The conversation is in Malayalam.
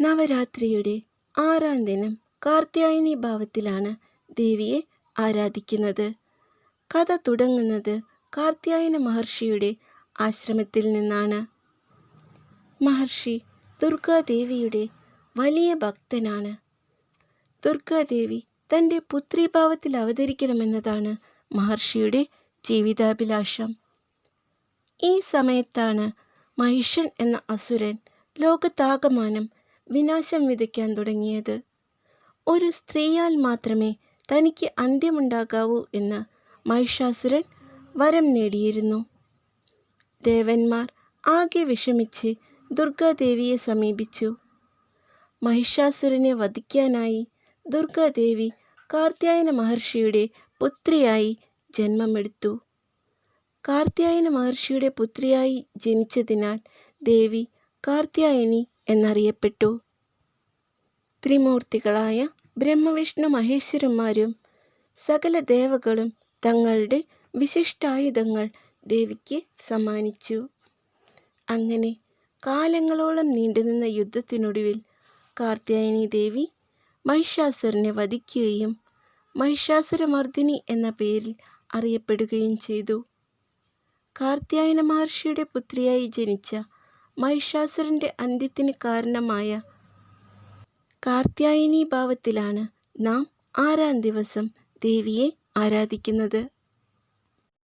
നവരാത്രിയുടെ ആറാം ദിനം കാർത്യായനി ഭാവത്തിലാണ് ദേവിയെ ആരാധിക്കുന്നത്. കഥ തുടങ്ങുന്നത് കാർത്യായന മഹർഷിയുടെ ആശ്രമത്തിൽ നിന്നാണ്. മഹർഷി ദുർഗാദേവിയുടെ വലിയ ഭക്തനാണ്. ദുർഗാദേവി തന്റെ പുത്രീഭാവത്തിൽ അവതരിക്കണമെന്നതാണ് മഹർഷിയുടെ ജീവിതാഭിലാഷം. ഈ സമയത്താണ് മഹിഷൻ എന്ന അസുരൻ ലോകത്താകമാനം വിനാശം വിതയ്ക്കാൻ തുടങ്ങിയത്. ഒരു സ്ത്രീയാൽ മാത്രമേ തനിക്ക് അന്ത്യമുണ്ടാകാവൂ എന്ന് മഹിഷാസുരൻ വരം നേടിയിരുന്നു. ദേവന്മാർ ആകെ വിഷമിച്ച് ദുർഗാദേവിയെ സമീപിച്ചു. മഹിഷാസുരനെ വധിക്കാനായി ദുർഗാദേവി കാർത്യായന മഹർഷിയുടെ പുത്രിയായി ജന്മമെടുത്തു. കാർത്യായന മഹർഷിയുടെ പുത്രിയായി ജനിച്ചതിനാൽ ദേവി കാർത്യായനി എന്നറിയപ്പെട്ടു. ത്രിമൂർത്തികളായ ബ്രഹ്മവിഷ്ണു മഹേശ്വരന്മാരും സകല ദേവകളും തങ്ങളുടെ വിശിഷ്ടായുധങ്ങൾ ദേവിക്ക് സമ്മാനിച്ചു. അങ്ങനെ കാലങ്ങളോളം നീണ്ടുനിന്ന യുദ്ധത്തിനൊടുവിൽ കാർത്യായനി ദേവി മഹിഷാസുരനെ വധിക്കുകയും മഹിഷാസുരമർദ്ദിനി എന്ന പേരിൽ അറിയപ്പെടുകയും ചെയ്തു. കാർത്യായന മഹർഷിയുടെ പുത്രിയായി ജനിച്ച മഹിഷാസുരന്റെ അന്ത്യത്തിന് കാരണമായ കാർത്യായനി ഭാവത്തിലാണ് നാം ആറാം ദിവസം ദേവിയെ ആരാധിക്കുന്നത്.